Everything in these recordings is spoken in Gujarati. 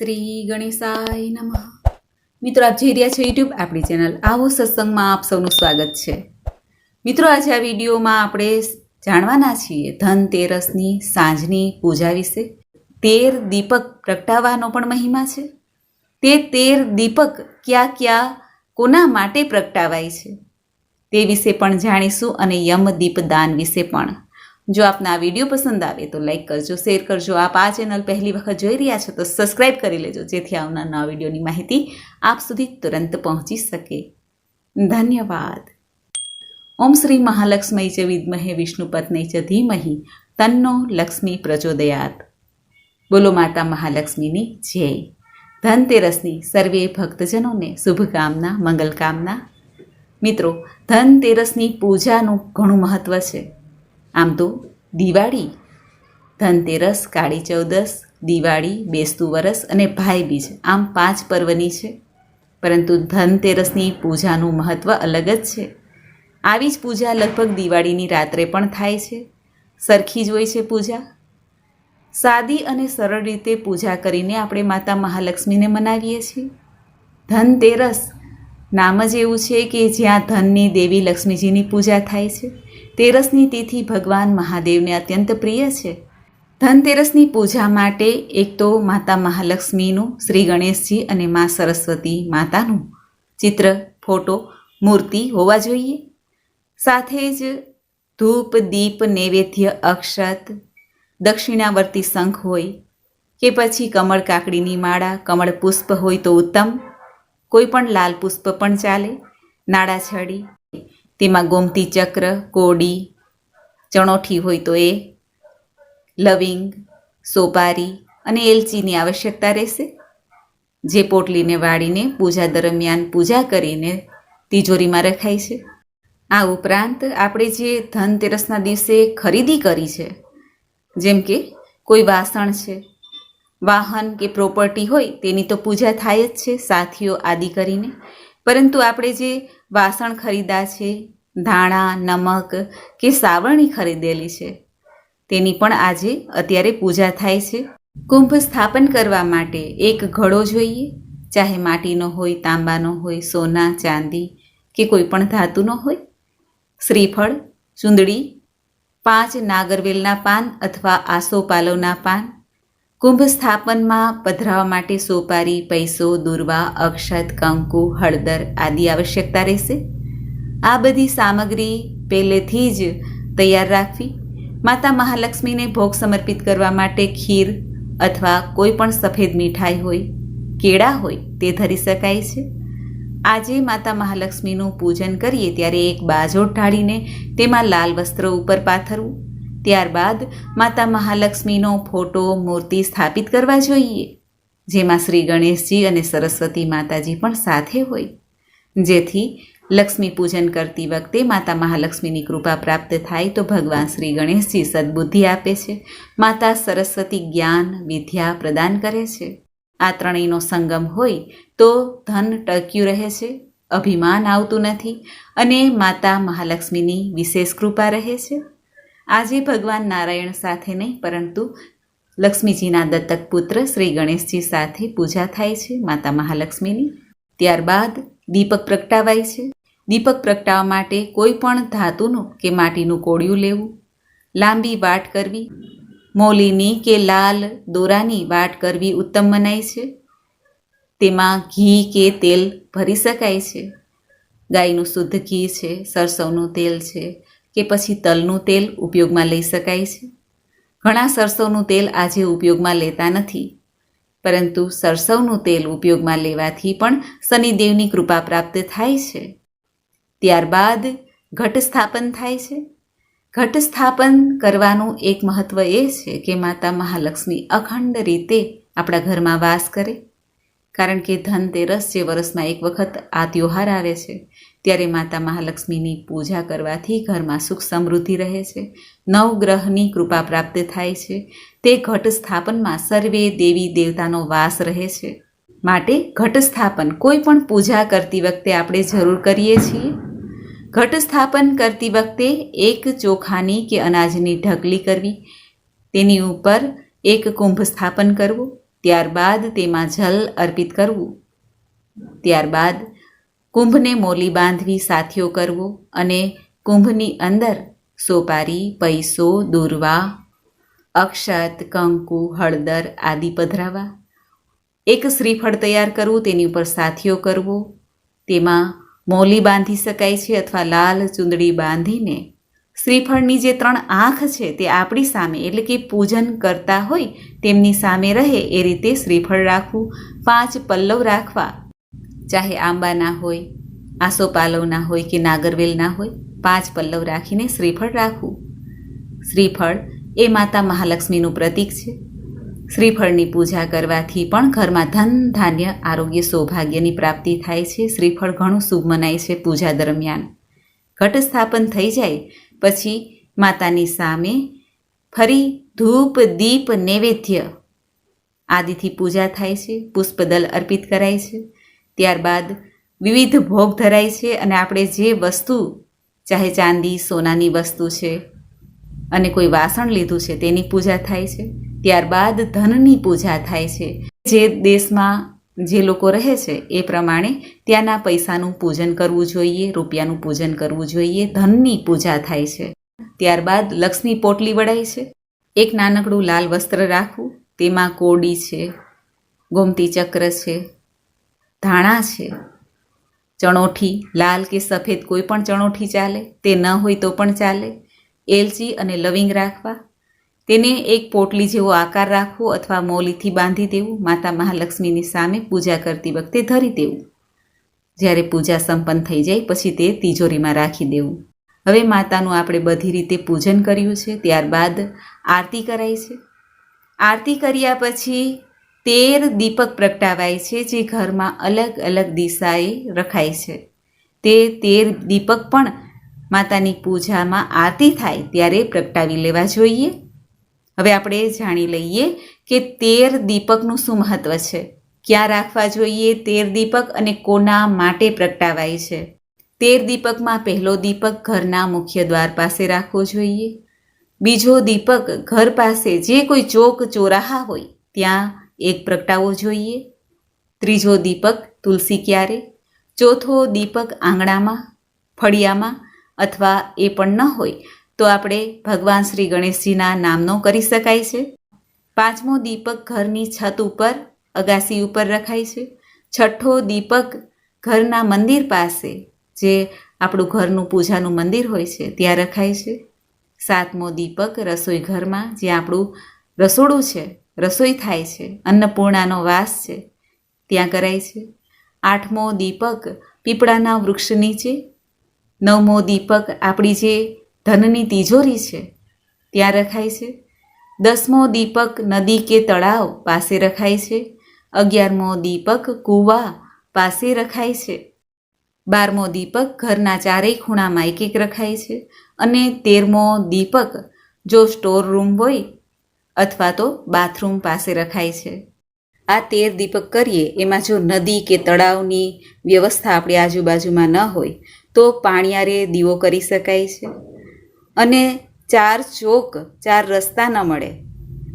શ્રી ગણેશાય નમઃ. મિત્રો, આપ જોઈ રહ્યા છો યુટ્યુબ આપણી ચેનલ. આવો સત્સંગમાં આપ સૌનું સ્વાગત છે. મિત્રો, આજે આ વિડીયોમાં આપણે જાણવાના છીએ ધનતેરસની સાંજની પૂજા વિશે. તેર દીપક પ્રગટાવવાનો પણ મહિમા છે. તે તેર દીપક ક્યાં ક્યાં, કોના માટે પ્રગટાવાય છે, તે વિશે પણ જાણીશું અને યમ દીપદાન વિશે પણ. જો આપના આ વીડિયો પસંદ આવે તો લાઈક કરજો, શેર કરજો. આપ આ ચેનલ પહેલી વખત જોઈ રહ્યા છો તો સબસ્ક્રાઈબ કરી લેજો, જેથી આવનાર નવા વિડીયોની માહિતી આપ સુધી તુરંત પહોંચી શકે. ધન્યવાદ. ઓમ શ્રી મહાલક્ષ્મી ચ વિદ્મહે વિષ્ણુ પત્ની ચ ધીમહી, તન્નો લક્ષ્મી પ્રચોદયાત. બોલો માતા મહાલક્ષ્મીની જય. ધનતેરસની સર્વે ભક્તજનોને શુભકામના, મંગલકામના. મિત્રો, ધનતેરસની પૂજાનું ઘણું મહત્ત્વ છે. આમ તો દિવાળી, ધનતેરસ, કાળી ચૌદસ, દિવાળી, બેસતું વરસ અને ભાઈબીજ આમ પાંચ પર્વની છે. પરંતુ ધનતેરસની પૂજાનું મહત્ત્વ અલગ જ છે. આવી જ પૂજા લગભગ દિવાળીની રાત્રે પણ થાય છે. સરખી જ હોય છે પૂજા. સાદી અને સરળ રીતે પૂજા કરીને આપણે માતા મહાલક્ષ્મીને મનાવીએ છીએ. ધનતેરસ નામ જ એવું છે કે જ્યાં ધનની દેવી લક્ષ્મીજીની પૂજા થાય છે. તેરસની તિથિ ભગવાન મહાદેવને અત્યંત પ્રિય છે. ધનતેરસની પૂજા માટે એક તો માતા મહાલક્ષ્મીનું, શ્રી ગણેશજી અને મા સરસ્વતી માતાનું ચિત્ર, ફોટો, મૂર્તિ હોવા જોઈએ. સાથે જ ધૂપ, દીપ, નૈવેદ્ય, અક્ષત, દક્ષિણાવર્તી શંખ હોય કે પછી કમળ કાકડીની માળા, કમળ પુષ્પ હોય તો ઉત્તમ. કોઈ પણ લાલ પુષ્પ પણ ચાલે નાડા છડી તેમાં ગોમતી ચક્ર, કોડી, ચણોઠી હોય તો એ, લવિંગ, સોપારી અને એલચીની આવશ્યકતા રહેશે. જે પોટલીને વાળીને પૂજા દરમિયાન પૂજા કરીને તિજોરીમાં રખાય છે. આ ઉપરાંત આપણે જે ધનતેરસના દિવસે ખરીદી કરી છે, જેમ કે કોઈ વાસણ છે, વાહન કે પ્રોપર્ટી હોય તેની તો પૂજા થાય જ છે, સાથીઓ આદિ કરીને. પરંતુ આપણે જે વાસણ ખરીદા છે ધાણા, નમક કે સાવરણી ખરીદેલી છે. તેની પણ આજે અત્યારે પૂજા થાય છે. કુંભ સ્થાપન કરવા માટે એક ઘડો જોઈએ. ચાહે માટીનો હોય, તાંબાનો હોય, સોના, ચાંદી કે કોઈ પણ ધાતુનો હોય. શ્રીફળ, ચૂંદડી, પાંચ નાગરવેલના પાન અથવા આસોપાલવના પાન. કુંભ સ્થાપનમાં પધરાવા માટે સોપારી, પૈસો, દુર્વા, અક્ષત, કંકુ, હળદર આદિ આવશ્યકતા રહેશે. આ બધી સામગ્રી પહેલેથી જ તૈયાર રાખવી. માતા મહાલક્ષ્મીને ભોગ સમર્પિત કરવા માટે ખીર અથવા કોઈ પણ સફેદ મીઠાઈ હોય, કેળા હોય, તે ધરી શકાય છે. આજે માતા મહાલક્ષ્મીનું પૂજન કરીએ ત્યારે એક બાજોટ ઢાળીને તેમાં લાલ વસ્ત્ર ઉપર પાથરવું. ત્યારબાદ માતા મહાલક્ષ્મીનો ફોટો મૂર્તિ સ્થાપિત કરવા જોઈએ, જેમાં શ્રી ગણેશજી અને સરસ્વતી માતાજી પણ સાથે હોય. જેથી લક્ષ્મી પૂજન કરતી વખતે માતા મહાલક્ષ્મીની કૃપા પ્રાપ્ત થાય તો ભગવાન શ્રી ગણેશજી સદબુદ્ધિ આપે છે. માતા સરસ્વતી જ્ઞાન, વિદ્યા પ્રદાન કરે છે. આ ત્રણેયનો સંગમ હોય તો ધન ટક્યું રહે છે. અભિમાન આવતું નથી અને માતા મહાલક્ષ્મીની વિશેષ કૃપા રહે છે. આજે ભગવાન નારાયણ સાથે નહીં, પરંતુ લક્ષ્મીજીના દત્તક પુત્ર શ્રી ગણેશજી સાથે પૂજા થાય છે માતા મહાલક્ષ્મીની. ત્યારબાદ દીપક પ્રગટાવાય છે. દીપક પ્રગટાવવા માટે કોઈ પણ ધાતુનું કે માટીનું કોળિયું લેવું, લાંબી વાટ કરવી, મોલીની કે લાલ દોરાની વાટ કરવી ઉત્તમ મનાય છે. તેમાં ઘી કે તેલ ભરી શકાય છે. ગાયનું શુદ્ધ ઘી છે, સરસવનું તેલ છે કે પછી તલનું તેલ ઉપયોગમાં લઈ શકાય છે. ઘણા સરસવનું તેલ આજે ઉપયોગમાં લેતા નથી, પરંતુ સરસવનું તેલ ઉપયોગમાં લેવાથી પણ શનિદેવની કૃપા પ્રાપ્ત થાય છે. ત્યારબાદ ઘટ સ્થાપન થાય છે. ઘટ સ્થાપન કરવાનું એક મહત્ત્વ એ છે કે માતા મહાલક્ષ્મી અખંડ રીતે આપણા ઘરમાં વાસ કરે. કારણ કે ધનતેરસ જે વર્ષમાં એક વખત આ ત્યોહાર આવે છે, ત્યારે માતા મહાલક્ષ્મીની પૂજા કરવાથી ઘરમાં સુખ સમૃદ્ધિ રહે છે. નવગ્રહની કૃપા પ્રાપ્ત થાય છે. તે ઘટ સ્થાપનમાં સર્વે દેવી દેવતાનો વાસ રહે છે. માટે ઘટ સ્થાપન કોઈ પણ પૂજા કરતી વખતે આપણે જરૂર કરીએ છીએ. ઘટ સ્થાપન કરતી વખતે એક ચોખાની કે અનાજની ઢગલી કરવી, તેની ઉપર એક કુંભ સ્થાપન કરવું, ત્યારબાદ તેમાં જલ અર્પિત કરવું. ત્યારબાદ કુંભને મોલી બાંધવી સાથીઓ કરવો અને કુંભની અંદર સોપારી, પૈસો, દુર્વા, અક્ષત, કંકુ, હળદર આદિ પધરાવા એક શ્રીફળ તૈયાર કરવું, તેની ઉપર સાથીઓ કરવો. તેમાં મોલી બાંધી શકાય છે અથવા લાલ ચૂંદડી બાંધીને શ્રીફળની જે ત્રણ આંખ છે તે આપણી સામે એટલે કે પૂજન કરતા હોય તેમની સામે રહે એ રીતે શ્રીફળ રાખવું, પાંચ પલ્લવ રાખવા, ચાહે આંબાના હોય આસોપાલવના હોય કે નાગરવેલના હોય, પાંચ પલ્લવ રાખીને શ્રીફળ રાખવું. શ્રીફળ એ માતા મહાલક્ષ્મીનું પ્રતીક છે. શ્રીફળની પૂજા કરવાથી પણ ઘરમાં ધન, ધાન્ય, આરોગ્ય, સૌભાગ્યની પ્રાપ્તિ થાય છે. શ્રીફળ ઘણું શુભ મનાય છે પૂજા દરમિયાન. ઘટ સ્થાપન થઈ જાય પછી માતાની સામે ફરી ધૂપ, દીપ, નૈવેદ્ય આદિથી પૂજા થાય છે પુષ્પદલ અર્પિત કરાય છે. ત્યારબાદ વિવિધ ભોગ ધરાય છે અને આપણે જે વસ્તુ, ચાહે ચાંદી, સોનાની વસ્તુ છે અને કોઈ વાસણ લીધું છે તેની પૂજા થાય છે. ત્યારબાદ ધનની પૂજા થાય છે. જે દેશમાં જે લોકો રહે છે, એ પ્રમાણે ત્યાંના પૈસાનું પૂજન કરવું જોઈએ, રૂપિયાનું પૂજન કરવું જોઈએ, ધનની પૂજા થાય છે. ત્યારબાદ લક્ષ્મી પોટલી વડાય છે. એક નાનકડું લાલ વસ્ત્ર રાખવું, તેમાં કોડી છે, ગોમતી ચક્ર છે, ધાણા છે. ચણોઠી, લાલ કે સફેદ કોઈ પણ ચણોઠી ચાલે, તે ન હોય તો પણ ચાલે. એલચી અને લવિંગ રાખવા તેને એક પોટલી જેવો આકાર રાખવો અથવા મોલીથી બાંધી દેવું, માતા મહાલક્ષ્મીની સામે પૂજા કરતી વખતે ધરી દેવું. જ્યારે પૂજા સંપન્ન થઈ જાય પછી તે તિજોરીમાં રાખી દેવું. હવે માતાનું આપણે બધી રીતે પૂજન કર્યું છે, ત્યારબાદ આરતી કરાય છે. આરતી કર્યા પછી તેર દીપક પ્રગટાવાય છે, જે ઘરમાં અલગ અલગ દિશાએ રખાય છે. તે તેર દીપક પણ માતાની પૂજામાં આરતી થાય ત્યારે પ્રગટાવી લેવા જોઈએ. હવે આપણે જાણી લઈએ કે તેર દીપકનું શું મહત્વ છે. ક્યાં રાખવા જોઈએ તેર દીપક અને કોના માટે પ્રગટાવાય છે. તેર દીપકમાં પહેલો દીપક ઘરના મુખ્ય દ્વાર પાસે રાખવો જોઈએ. બીજો દીપક ઘર પાસે જે કોઈ ચોક ચોરાહા હોય ત્યાં એક પ્રગટાવવો જોઈએ. ત્રીજો દીપક તુલસી ક્યારે? ચોથો દીપક આંગણામાં, ફળિયામાં અથવા એ પણ ન હોય તો આપણે ભગવાન શ્રી ગણેશજીના નામનો કરી શકાય છે. પાંચમો દીપક ઘરની છત ઉપર, અગાસી ઉપર રખાય છે. છઠ્ઠો દીપક ઘરના મંદિર પાસે, જે આપણું ઘરનું પૂજાનું મંદિર હોય છે, ત્યાં રખાય છે. સાતમો દીપક રસોઈ ઘરમાં, જે આપણું રસોડું છે, રસોઈ થાય છે, અન્નપૂર્ણાનો વાસ છે, ત્યાં કરાય છે. આઠમો દીપક પીપળાના વૃક્ષ નીચે. નવમો દીપક આપણી જે ધનની તિજોરી છે, ત્યાં રખાય છે. દસમો દીપક નદી કે તળાવ પાસે રખાય છે. અગિયારમો દીપક કૂવા પાસે રખાય છે. બારમો દીપક ઘરના ચારેય ખૂણામાં એક એક રખાય છે અને તેરમો દીપક જો સ્ટોર રૂમ હોય અથવા તો બાથરૂમ પાસે રખાય છે. આ તેર દીપક કરીએ, એમાં જો નદી કે તળાવની વ્યવસ્થા આપણી આજુબાજુમાં ન હોય, તો પાણીયારે દીવો કરી શકાય છે. અને ચાર ચોક, ચાર રસ્તા ન મળે.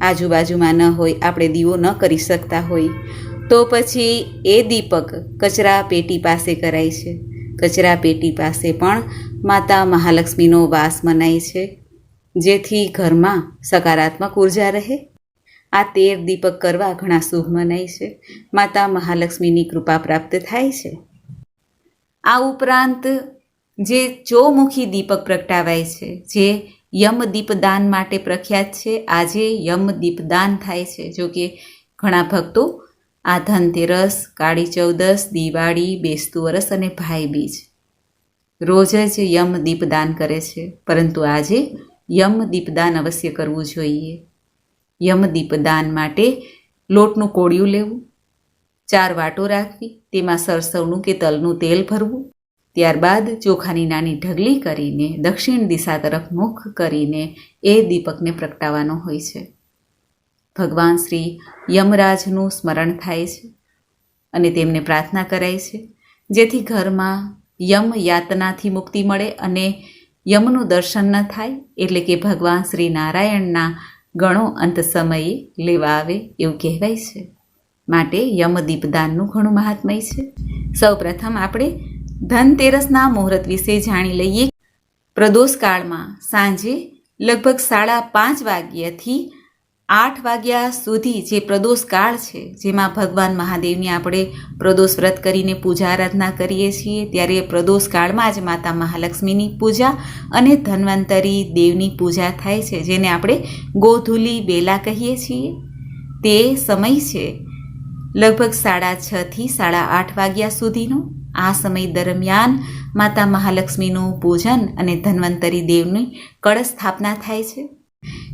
આજુબાજુમાં ન હોય, આપણે દીવો ન કરી શકતા હોય. તો પછી એ દીપક કચરા પેટી પાસે કરાય છે. કચરા પેટી પાસે પણ માતા મહાલક્ષ્મીનો વાસ મનાય છે, જેથી ઘરમાં સકારાત્મક ઊર્જા રહે. આ તેર દીપક કરવા ઘણા શુભ મનાય છે. માતા મહાલક્ષ્મીની કૃપા પ્રાપ્ત થાય છે. આ ઉપરાંત જે ચોમુખી દીપક પ્રગટાવાય છે, જે યમ દીપદાન માટે પ્રખ્યાત છે. આજે યમ દીપદાન થાય છે. જો કે ઘણા ભક્તો આ ધનતેરસ, કાળી ચૌદસ, દિવાળી, બેસતું વરસ અને ભાઈ બીજ રોજ જ યમ દીપદાન કરે છે. પરંતુ આજે યમ દીપદાન અવશ્ય કરવું જોઈએ. યમ દીપદાન માટે લોટનું કોળિયું લેવું, ચાર વાટો રાખવી, તેમાં સરસવનું કે તલનું તેલ ભરવું ત્યારબાદ ચોખાની નાની ઢગલી કરીને દક્ષિણ દિશા તરફ મુખ કરીને એ દીપકને પ્રગટાવવાનો હોય છે. ભગવાન શ્રી યમરાજનું સ્મરણ થાય છે અને તેમને પ્રાર્થના કરાય છે. જેથી ઘરમાં યમ યાતનાથી મુક્તિ મળે અને યમનું દર્શન ન થાય એટલે કે ભગવાન શ્રી નારાયણના ગણો અંત સમયે લેવા આવે એવું કહેવાય છે. માટે યમદીપદાનનું ઘણું મહાત્મય છે. સૌપ્રથમ આપણે ધનતેરસના મુહૂર્ત વિશે જાણી લઈએ. પ્રદોષ કાળમાં સાંજે લગભગ સાડા પાંચ વાગ્યાથી આઠ વાગ્યા સુધી જે પ્રદોષ કાળ છે, જેમાં ભગવાન મહાદેવની આપણે પ્રદોષ વ્રત કરીને પૂજા આરાધના કરીએ છીએ, ત્યારે પ્રદોષ કાળમાં જ માતા મહાલક્ષ્મીની પૂજા અને ધન્વંતરી દેવની પૂજા થાય છે, જેને આપણે ગોધુલી બેલા કહીએ છીએ. તે સમય છે લગભગ સાડા છથી સાડા આઠ વાગ્યા સુધીનો. આ સમય દરમિયાન માતા મહાલક્ષ્મીનું પૂજન અને ધન્વંતરી દેવની કળશ સ્થાપના થાય છે.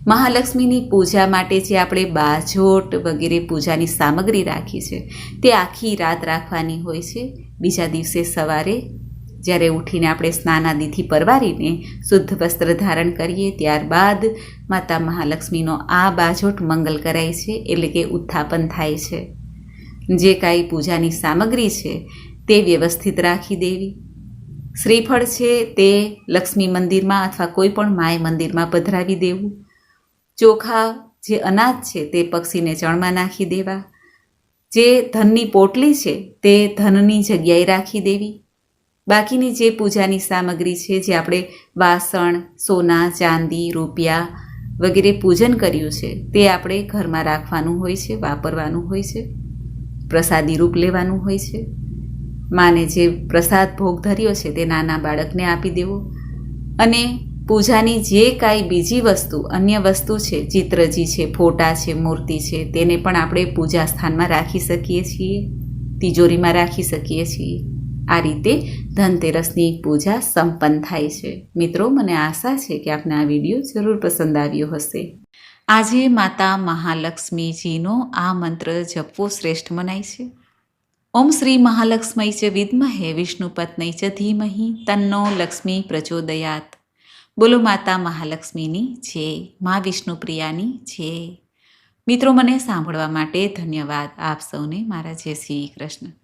મહાલક્ષ્મીની પૂજા માટે જે આપણે બાજોટ વગેરે પૂજાની સામગ્રી રાખી છે, તે આખી રાત રાખવાની હોય છે. બીજા દિવસે સવારે જ્યારે ઉઠીને આપણે સ્નાનાદિથી પરવારીને શુદ્ધ વસ્ત્ર ધારણ કરીએ, ત્યારબાદ માતા મહાલક્ષ્મીનો આ બાજોટ મંગલ કરાય છે, એટલે કે ઉત્થાપન થાય છે. જે કાંઈ પૂજાની સામગ્રી છે તે વ્યવસ્થિત રાખી દેવી. શ્રીફળ છે તે લક્ષ્મી મંદિરમાં અથવા કોઈ પણ માય મંદિરમાં પધરાવી દેવું. ચોખા જે અનાજ છે તે પક્ષીને ચણમાં નાખી દેવા. જે ધનની પોટલી છે તે ધનની જગ્યાએ રાખી દેવી. બાકીની જે પૂજાની સામગ્રી છે જે આપણે વાસણ, સોના, ચાંદી, રૂપિયા વગેરે પૂજન કર્યું છે તે આપણે ઘરમાં રાખવાનું હોય છે, વાપરવાનું હોય છે, પ્રસાદી રૂપ લેવાનું હોય છે. માને જે પ્રસાદ ભોગ ધર્યો છે તે નાના બાળકને આપી દેવો. અને પૂજાની જે કાંઈ બીજી વસ્તુ, અન્ય વસ્તુ છે, ચિત્રજી છે, ફોટા છે, મૂર્તિ છે, તેને પણ આપણે પૂજા સ્થાનમાં રાખી શકીએ છીએ, તિજોરીમાં રાખી શકીએ છીએ. આ રીતે ધનતેરસની પૂજા સંપન્ન થાય છે. મિત્રો, મને આશા છે કે આપને આ વીડિયો જરૂર પસંદ આવ્યો હશે. આજે માતા મહાલક્ષ્મીજીનો આ મંત્ર જપવો શ્રેષ્ઠ મનાય છે. ઓમ શ્રી મહાલક્ષ્મી ચ વિદ્મહે વિષ્ણુપત્નૈ ચ ધીમહિ તન્નો લક્ષ્મી પ્રચોદયાત. બોલો માતા મહાલક્ષ્મીની છે મા વિષ્ણુપ્રિયાની છે મિત્રો, મને સાંભળવા માટે ધન્યવાદ. આપ સૌને મારા જય શ્રી કૃષ્ણ.